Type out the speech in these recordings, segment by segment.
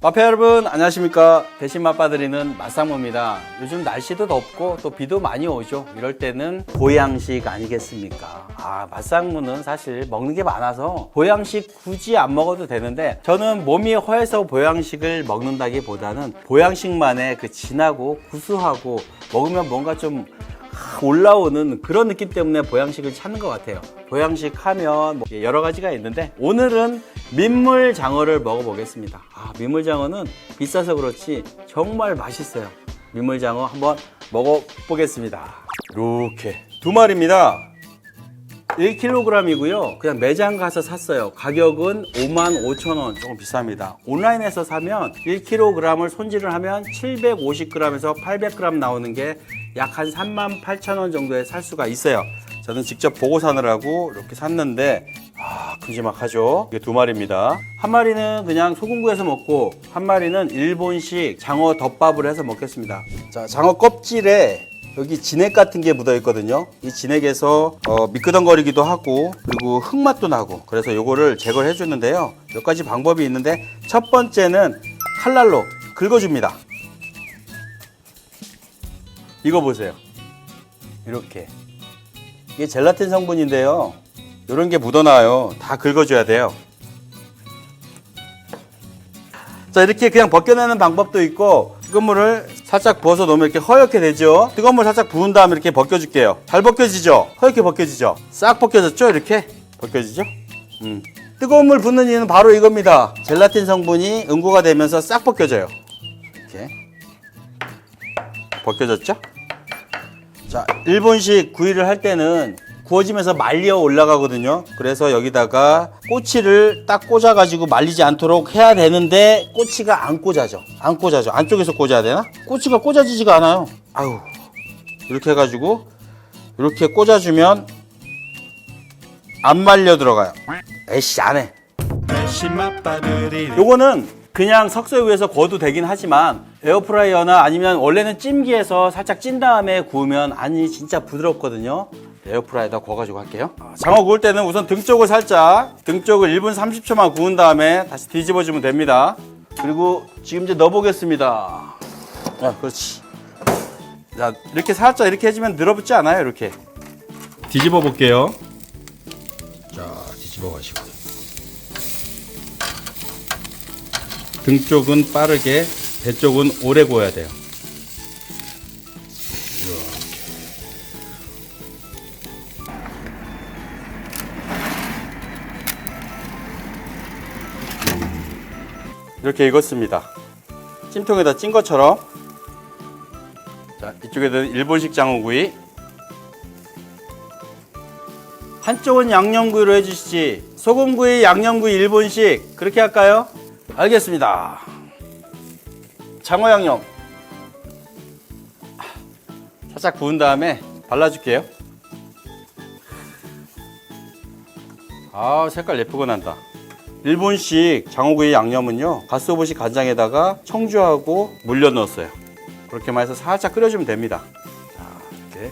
마페 여러분 안녕하십니까? 대신 맛봐드리는 맛상무입니다. 요즘 날씨도 덥고 또 비도 많이 오죠. 이럴 때는 보양식 아니겠습니까? 아 맛상무는 사실 먹는 게 많아서 보양식 굳이 안 먹어도 되는데 저는 몸이 허해서 보양식을 먹는다기보다는 보양식만의 그 진하고 구수하고 먹으면 뭔가 좀 올라오는 그런 느낌 때문에 보양식을 찾는 것 같아요. 보양식 하면 뭐 여러 가지가 있는데 오늘은 민물 장어를 먹어보겠습니다. 아, 민물 장어는 비싸서 그렇지 정말 맛있어요. 민물 장어 한번 먹어보겠습니다. 이렇게 두 마리입니다. 1kg이고요. 그냥 매장 가서 샀어요. 가격은 55,000원. 조금 비쌉니다. 온라인에서 사면 1kg을 손질을 하면 750g에서 800g 나오는 게 약 한 38,000원 정도에 살 수가 있어요. 저는 직접 보고 사느라고 이렇게 샀는데 아, 큼지막하죠. 이게 두 마리입니다. 한 마리는 그냥 소금구에서 먹고 한 마리는 일본식 장어 덮밥을 해서 먹겠습니다. 자, 장어 껍질에 여기 진액 같은 게 묻어 있거든요. 이 진액에서 어, 미끄덩거리기도 하고 그리고 흙맛도 나고 그래서 요거를 제거를 해주는데요. 몇 가지 방법이 있는데 첫 번째는 칼날로 긁어줍니다. 이거 보세요. 이렇게 이게 젤라틴 성분인데요. 이런 게 묻어나요. 다 긁어줘야 돼요. 자 이렇게 그냥 벗겨내는 방법도 있고 뜨거운 물을 살짝 부어서 놓으면 이렇게 허옇게 되죠? 뜨거운 물 살짝 부은 다음에 이렇게 벗겨줄게요. 잘 벗겨지죠? 허옇게 벗겨지죠? 싹 벗겨졌죠? 이렇게? 벗겨지죠? 음. 뜨거운 물 붓는 이유는 바로 이겁니다. 젤라틴 성분이 응고가 되면서 싹 벗겨져요. 이렇게. 벗겨졌죠? 자 일본식 구이를 할 때는 구워지면서 말려 올라가거든요. 그래서 여기다가 꼬치를 딱 꽂아가지고 말리지 않도록 해야 되는데 꼬치가 안 꽂아져. 안 꽂아져. 안쪽에서 꽂아야 되나? 꼬치가 꽂아지지가 않아요. 아유. 이렇게 해가지고 이렇게 꽂아주면 안 말려 들어가요. 에이씨 안 해. 요거는 그냥 석쇠 위에서 구워도 되긴 하지만 에어프라이어나 아니면 원래는 찜기에서 살짝 찐 다음에 구우면 안이 진짜 부드럽거든요. 에어프라이어다 구워가지고 할게요. 아, 장어 구울 때는 우선 등 쪽을 살짝 등 쪽을 1분 30초만 구운 다음에 다시 뒤집어주면 됩니다. 그리고 지금 이제 넣어보겠습니다. 아, 그렇지. 자, 이렇게 살짝 이렇게 해주면 늘어붙지 않아요, 이렇게. 뒤집어 볼게요. 자, 뒤집어 가지고. 등 쪽은 빠르게, 배 쪽은 오래 구워야 돼요. 이렇게 익었습니다. 찜통에다 찐 것처럼. 자, 이쪽에는 일본식 장어구이. 한쪽은 양념구이로 해주시지. 소금구이, 양념구이, 일본식. 그렇게 할까요? 알겠습니다. 장어 양념. 살짝 부은 다음에 발라줄게요. 아, 색깔 예쁘고 난다. 일본식 장어구이 양념은요 가스오버시 간장에다가 청주하고 물려 넣었어요. 그렇게만 해서 살짝 끓여주면 됩니다. 자 이렇게.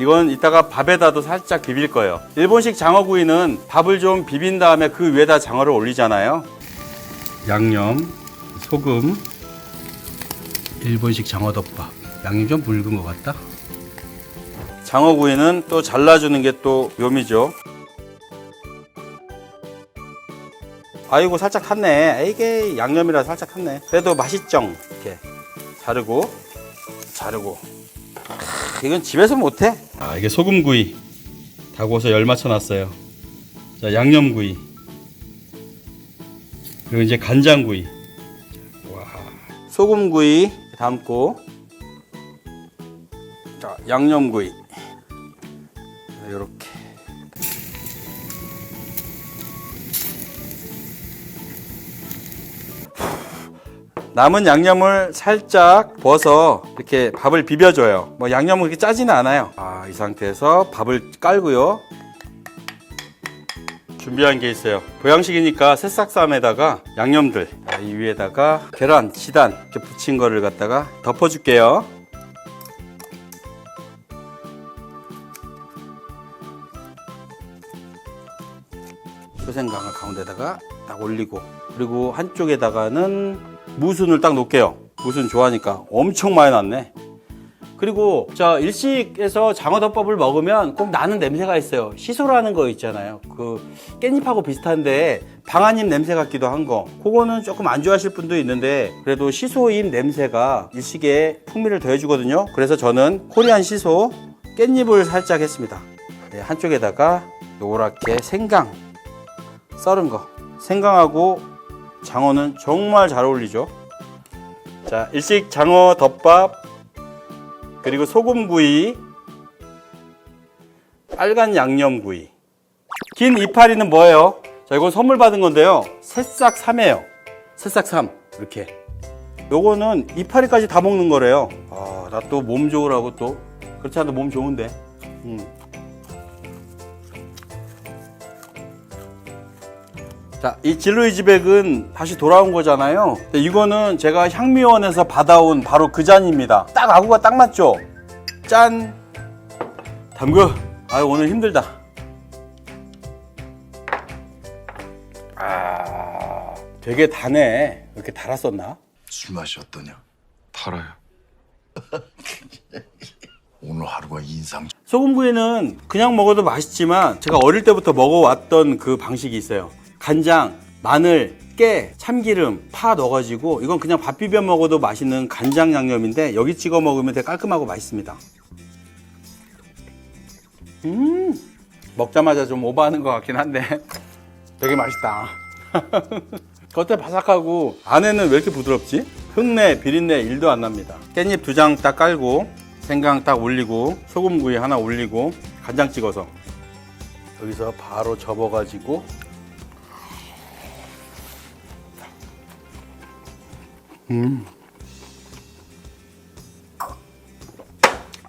이건 이따가 밥에다도 살짝 비빌 거예요. 일본식 장어구이는 밥을 좀 비빈 다음에 그 위에다 장어를 올리잖아요. 양념 소금 일본식 장어덮밥. 양이 좀 묽은 것 같다. 장어구이는 또 잘라주는 게 또 묘미죠 아이고 살짝 탔네. 이게 양념이라 살짝 탔네. 그래도 맛있죠 이렇게 자르고 자르고. 크, 이건 집에서 못해. 아 이게 소금구이. 다 구워서 열 맞춰 놨어요. 자 양념구이. 그리고 이제 간장구이. 와. 소금구이 담고. 자 양념구이. 이렇게 남은 양념을 살짝 부어서 이렇게 밥을 비벼줘요. 뭐 양념은 그렇게 짜지는 않아요. 아, 이 상태에서 밥을 깔고요. 준비한 게 있어요. 보양식이니까 새싹쌈에다가 양념들, 자, 이 위에다가 계란, 지단 이렇게 붙인 거를 갖다가 덮어줄게요. 초생강을 가운데다가 딱 올리고 그리고 한쪽에다가는 무순을 딱 놓을게요. 무순 좋아하니까 엄청 많이 났네. 그리고 자 일식에서 장어덮밥을 먹으면 꼭 나는 냄새가 있어요. 시소라는 거 있잖아요. 그 깻잎하고 비슷한데 방아잎 냄새 같기도 한 거. 그거는 조금 안 좋아하실 분도 있는데 그래도 시소잎 냄새가 일식에 풍미를 더해주거든요. 그래서 저는 코리안 시소 깻잎을 살짝 했습니다. 네, 한쪽에다가 노랗게 생강 썰은 거. 생강하고 장어는 정말 잘 어울리죠. 자 일식 장어 덮밥 그리고 소금구이, 빨간 양념구이. 긴 이파리는 뭐예요? 자, 이건 선물 받은 건데요. 새싹 삼이에요. 새싹 삼. 이렇게. 요거는 이파리까지 다 먹는 거래요. 아, 나 또 몸 좋으라고 또. 그렇지 않아도 몸 좋은데. 음. 자, 이 진로이 지백은 다시 돌아온 거잖아요. 근데 이거는 제가 향미원에서 받아온 바로 그 잔입니다. 딱 아구가 딱 맞죠? 짠! 담그! 아유, 오늘 힘들다. 아, 되게 다네. 왜 이렇게 달았었나? 술 맛이 어떠냐? 달아요. 오늘 하루가 인상 소금구이는 그냥 먹어도 맛있지만 제가 어릴 때부터 먹어왔던 그 방식이 있어요. 간장, 마늘, 깨, 참기름, 파 넣어가지고 이건 그냥 밥 비벼 먹어도 맛있는 간장 양념인데 여기 찍어 먹으면 되게 깔끔하고 맛있습니다. 음, 먹자마자 좀 오버하는 것 같긴 한데 되게 맛있다. 겉에 바삭하고 안에는 왜 이렇게 부드럽지? 흙내, 비린내 1도 안 납니다. 깻잎 두 장 딱 깔고 생강 딱 올리고 소금구이 하나 올리고 간장 찍어서 여기서 바로 접어가지고 음.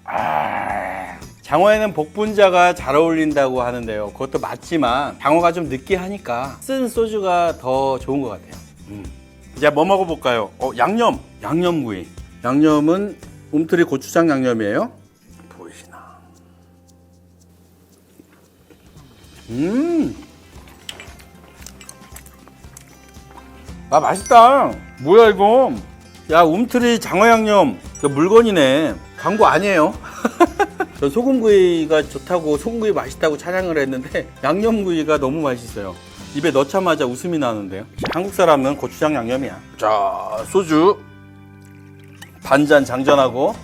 아, 장어에는 복분자가 잘 어울린다고 하는데요. 그것도 맞지만 장어가 좀 느끼하니까 쓴 소주가 더 좋은 것 같아요. 음. 이제 뭐 먹어볼까요? 어, 양념, 양념구이. 양념은 움트리 고추장 양념이에요. 보이시나? 음, 아 맛있다. 뭐야 이거? 야 움트리 장어 양념 그 물건이네. 광고 아니에요. 저 소금구이가 좋다고 소금구이 맛있다고 찬양을 했는데 양념구이가 너무 맛있어요. 입에 넣자마자 웃음이 나는데요. 한국 사람은 고추장 양념이야. 자 소주 반잔 장전하고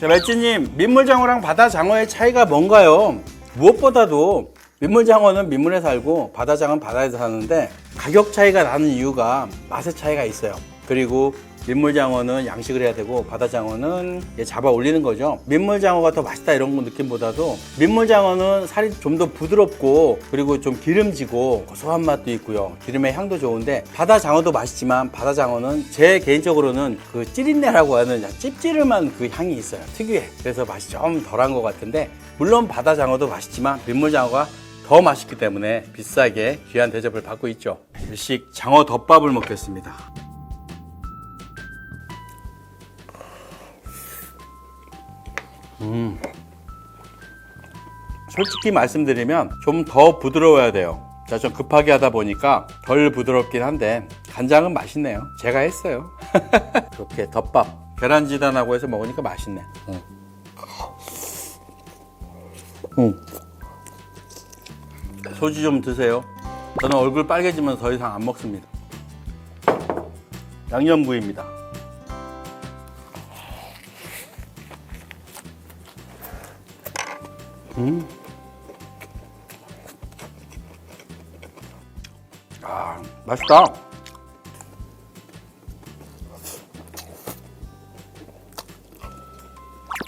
자, 맷지님, 민물장어랑 바다장어의 차이가 뭔가요? 무엇보다도 민물장어는 민물에 살고 바다장어는 바다에서 사는데 가격 차이가 나는 이유가 맛의 차이가 있어요. 그리고 민물장어는 양식을 해야 되고 바다장어는 잡아 올리는 거죠. 민물장어가 더 맛있다 이런 거 느낌보다도 민물장어는 살이 좀 더 부드럽고 그리고 좀 기름지고 고소한 맛도 있고요. 기름의 향도 좋은데 바다장어도 맛있지만 바다장어는 제 개인적으로는 그 찌린내라고 하는 찝찌름한 그 향이 있어요. 특유의. 그래서 맛이 좀 덜한 것 같은데 물론 바다장어도 맛있지만 민물장어가 더 맛있기 때문에 비싸게 귀한 대접을 받고 있죠. 일식 장어 덮밥을 먹겠습니다. 솔직히 말씀드리면 좀 더 부드러워야 돼요. 자, 좀 급하게 하다 보니까 덜 부드럽긴 한데 간장은 맛있네요. 제가 했어요. 이렇게 덮밥 계란지단하고 해서 먹으니까 맛있네. 응. 응. 소주 좀 드세요. 저는 얼굴 빨개지면 더 이상 안 먹습니다. 양념구이입니다. 아, 맛있다.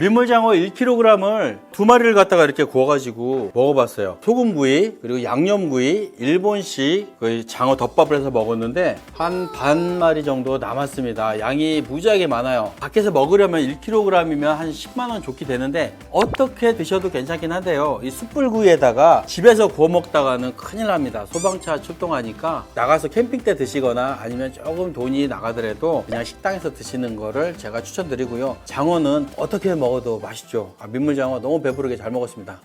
민물장어 1kg을 두 마리를 갖다가 이렇게 구워가지고 먹어봤어요. 소금구이 그리고 양념구이 일본식 그 장어 덮밥을 해서 먹었는데 한 반 마리 정도 남았습니다. 양이 무지하게 많아요. 밖에서 먹으려면 1kg이면 한 10만 원 좋게 되는데 어떻게 드셔도 괜찮긴 한데요. 이 숯불구이에다가 집에서 구워 먹다가는 큰일 납니다. 소방차 출동하니까 나가서 캠핑 때 드시거나 아니면 조금 돈이 나가더라도 그냥 식당에서 드시는 거를 제가 추천드리고요. 장어는 어떻게 먹어도 맛있죠. 아, 민물장어 너무 배부르게 잘 먹었습니다.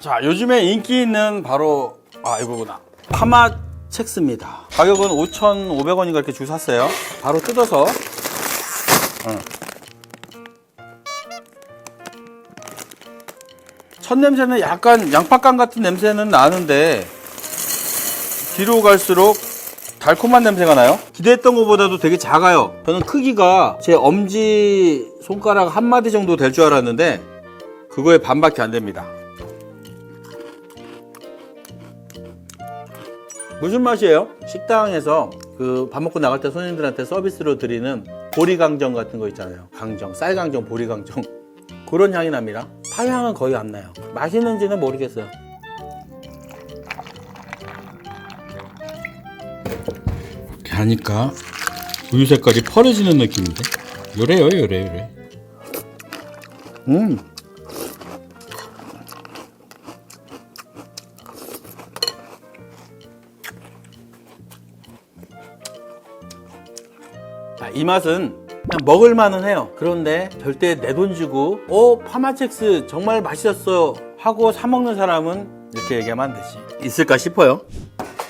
자, 요즘에 인기 있는 바로 아 이거구나. 파마 첵스입니다. 가격은 5,500원인가 이렇게 주고 샀어요. 바로 뜯어서 응. 첫 냄새는 약간 양파깡 같은 냄새는 나는데 뒤로 갈수록 달콤한 냄새가 나요. 기대했던 것보다도 되게 작아요. 저는 크기가 제 엄지 손가락 한 마디 정도 될 줄 알았는데 그거에 반밖에 안 됩니다. 무슨 맛이에요? 식당에서 그 밥 먹고 나갈 때 손님들한테 서비스로 드리는 보리강정 같은 거 있잖아요. 강정, 쌀강정, 보리강정. 그런 향이 납니다. 파향은 거의 안 나요. 맛있는지는 모르겠어요. 이렇게 하니까 우유 색깔이 펄어지는 느낌인데? 요래요, 요래, 요래. 음. 이 맛은 그냥 먹을만은 해요. 그런데 절대 내 돈 주고, 어, 파마첵스 정말 맛있었어요. 하고 사 먹는 사람은 이렇게 얘기하면 안 되지. 있을까 싶어요.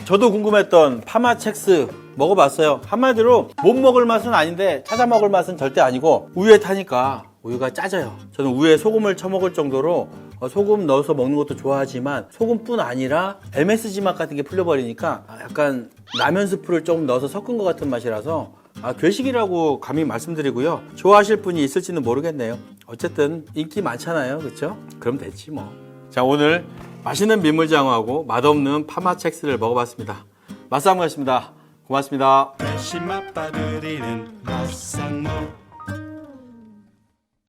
저도 궁금했던 파마첵스 먹어봤어요. 한마디로 못 먹을 맛은 아닌데 찾아 먹을 맛은 절대 아니고 우유에 타니까 우유가 짜져요. 저는 우유에 소금을 쳐먹을 정도로 어, 소금 넣어서 먹는 것도 좋아하지만 소금뿐 아니라 MSG 맛 같은 게 풀려버리니까 아, 약간 라면 스프를 좀 넣어서 섞은 것 같은 맛이라서 아, 괴식이라고 감히 말씀드리고요. 좋아하실 분이 있을지는 모르겠네요. 어쨌든 인기 많잖아요. 그렇죠? 그럼 됐지 뭐. 자, 오늘 맛있는 민물장어하고 맛없는 파마첵스를 먹어봤습니다. 맛싸움 같습니다. 고맙습니다. 배신 맛봐드리는 맛상무